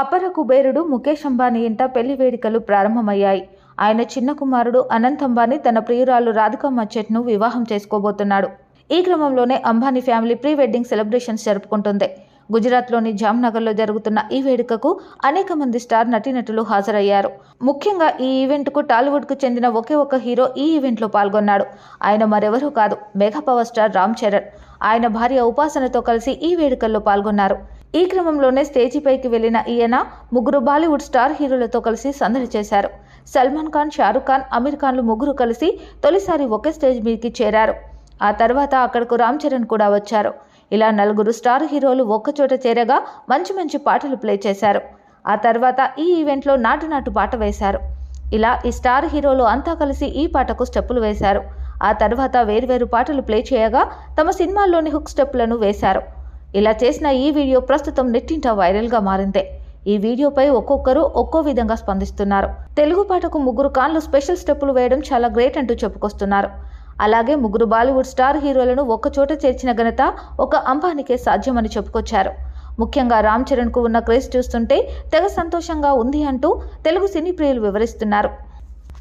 అపర కుబేరుడు ముఖేష్ అంబానీ ఇంట పెళ్ళి వేడుకలు ప్రారంభమయ్యాయి. ఆయన చిన్న కుమారుడు అనంత్ అంబానీ తన ప్రియురాలు రాధికా చెట్ను వివాహం చేసుకోబోతున్నాడు. ఈ క్రమంలోనే Ambani family pre wedding celebrations జరుపుకుంటుంది. గుజరాత్లోని జామ్నగర్లో జరుగుతున్న ఈ వేడుకకు అనేక మంది స్టార్ నటీనటులు హాజరయ్యారు. ముఖ్యంగా ఈ ఈవెంట్కు టాలీవుడ్కు చెందిన ఒకే ఒక హీరో ఈ ఈవెంట్లో పాల్గొన్నాడు. ఆయన మరెవరూ కాదు mega power star Ram Charan. ఆయన భార్య ఉపాసనతో కలిసి ఈ వేడుకల్లో పాల్గొన్నారు. ఈ క్రమంలోనే స్టేజిపైకి వెళ్ళిన ఈయన ముగ్గురు బాలీవుడ్ స్టార్ హీరోలతో కలిసి సందడి చేశారు. సల్మాన్ ఖాన్ షారుఖ్ ఖాన్ అమీర్ ఖాన్లు ముగ్గురు కలిసి తొలిసారి ఒకే స్టేజ్ మీదకి చేరారు. ఆ తర్వాత అక్కడకు రామ్ చరణ్ కూడా వచ్చారు. ఇలా నలుగురు స్టార్ హీరోలు ఒక్కచోట చేరగా మంచి మంచి పాటలు ప్లే చేశారు. ఆ తర్వాత ఈ ఈవెంట్లో నాటు నాటు పాట వేశారు. ఇలా ఈ స్టార్ హీరోలు అంతా కలిసి ఈ పాటకు స్టెప్పులు వేశారు. ఆ తర్వాత వేర్వేరు పాటలు ప్లే చేయగా తమ సినిమాల్లోని హుక్ స్టెప్లను వేశారు. ఇలా చేసిన ఈ వీడియో ప్రస్తుతం నెట్టింట వైరల్గా మారిందే. ఈ వీడియోపై ఒక్కొక్కరు ఒక్కో విధంగా స్పందిస్తున్నారు. తెలుగు పాటకు ముగ్గురు కాన్లు స్పెషల్ స్టెప్పులు వేయడం చాలా గ్రేట్ అంటూ చెప్పుకొస్తున్నారు. అలాగే ముగ్గురు బాలీవుడ్ స్టార్ హీరోలను ఒక్కచోట చేర్చిన ఘనత ఒక అంబానీకే సాధ్యమని చెప్పుకొచ్చారు. ముఖ్యంగా రామ్ చరణ్కు ఉన్న క్రేజ్ చూస్తుంటే తెగ సంతోషంగా ఉంది అంటూ తెలుగు సినీ ప్రియులు వివరిస్తున్నారు.